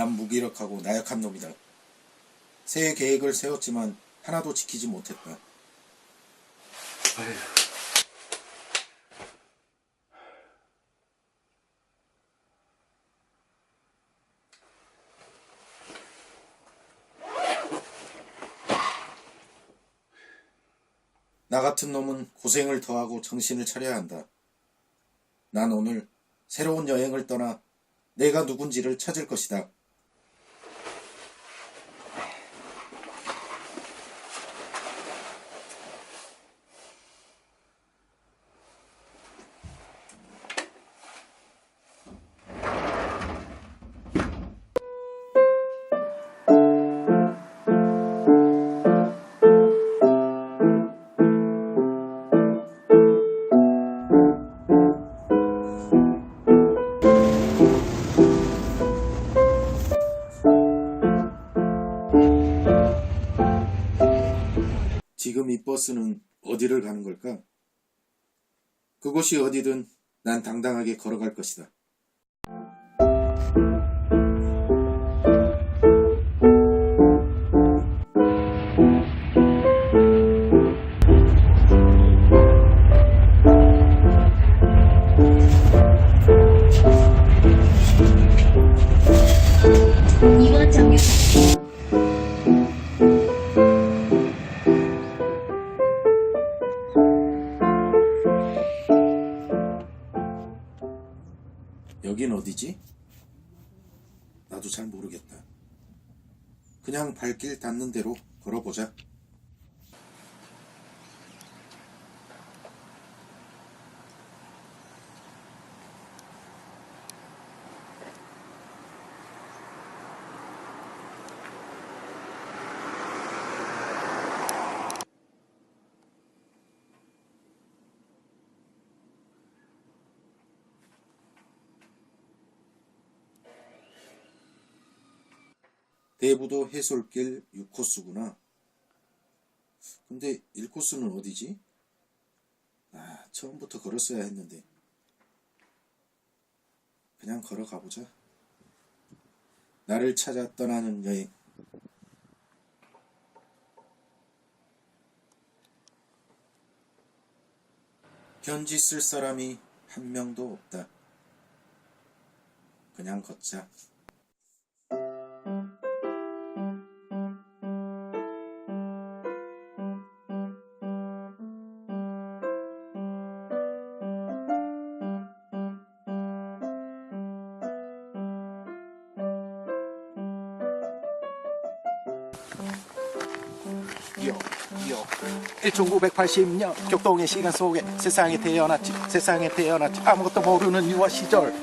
난 무기력하고 나약한 놈이다. 새 계획을 세웠지만 하나도 지키지 못했다. 나 같은 놈은 고생을 더하고 정신을 차려야 한다. 난 오늘 새로운 여행을 떠나 내가 누군지를 찾을 것이다. 이 버스는 어디를 가는 걸까? 그곳이 어디든 난 당당하게 걸어갈 것이다. 이번 정류장 그냥 발길 닿는 대로 걸어보자. 대부도 해솔길 6코스구나. 근데 1코스는 어디지? 아, 처음부터 걸었어야 했는데. 그냥 걸어가 보자. 나를 찾아 떠나는 여행. 편지 쓸 사람이 한 명도 없다. 그냥 걷자. 요, 요. 1980년 격동의 시간 속에 세상에 태어났지 세상에 태어났지 아무것도 모르는 유아 시절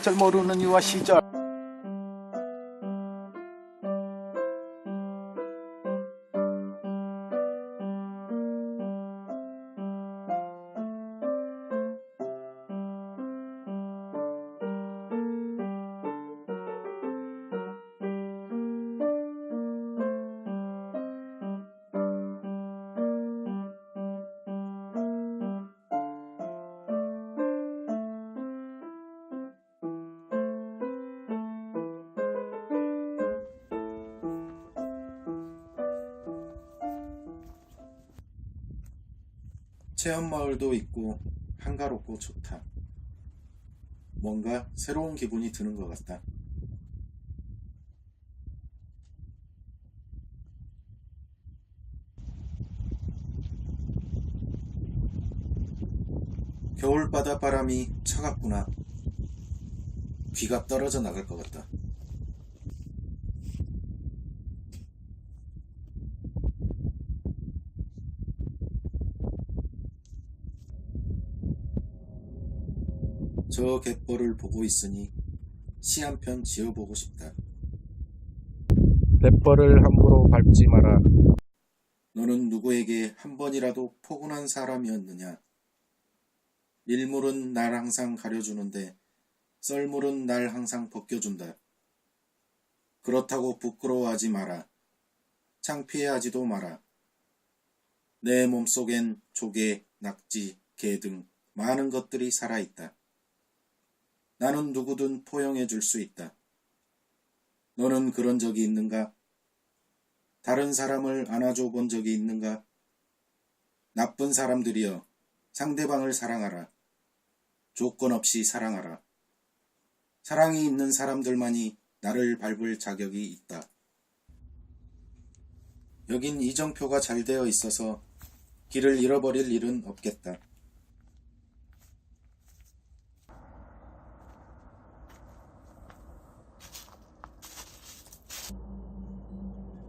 절 모르는 유아 시절 체험마을도 있고 한가롭고 좋다. 뭔가 새로운 기분이 드는 것 같다. 겨울바다 바람이 차갑구나. 귀가 떨어져 나갈 것 같다. 저 갯벌을 보고 있으니 시 한 편 지어보고 싶다. 갯벌을 함부로 밟지 마라 너는 누구에게 한 번이라도 포근한 사람이었느냐? 밀물은 날 항상 가려주는데 썰물은 날 항상 벗겨준다. 그렇다고 부끄러워하지 마라. 창피해하지도 마라. 내 몸속엔 조개, 낙지, 개 등 많은 것들이 살아있다. 나는 누구든 포용해 줄 수 있다. 너는 그런 적이 있는가? 다른 사람을 안아줘 본 적이 있는가? 나쁜 사람들이여 상대방을 사랑하라. 조건 없이 사랑하라. 사랑이 있는 사람들만이 나를 밟을 자격이 있다. 여긴 이정표가 잘 되어 있어서 길을 잃어버릴 일은 없겠다.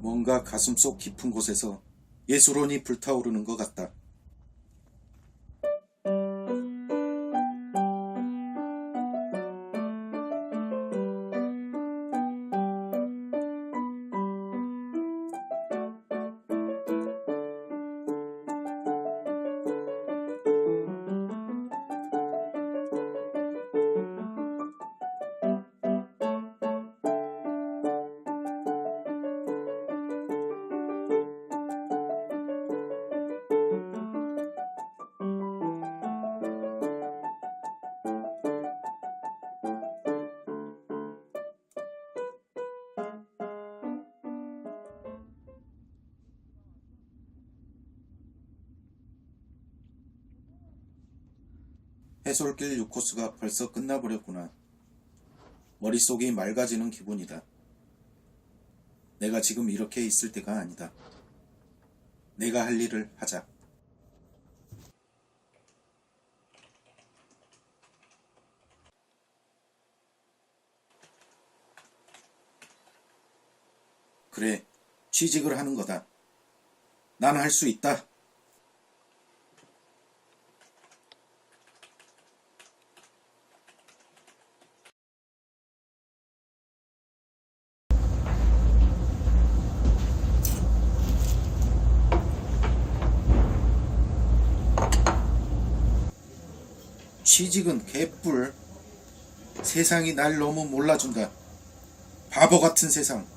뭔가 가슴속 깊은 곳에서 예술혼이 불타오르는 것 같다. 해솔길 6코스가 벌써 끝나버렸구나. 머릿속이 맑아지는 기분이다. 내가 지금 이렇게 있을 때가 아니다. 내가 할 일을 하자. 그래, 취직을 하는 거다. 난 할 수 있다. 취직은 개뿔. 세상이 날 너무 몰라준다. 바보 같은 세상.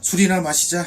술이나 마시자.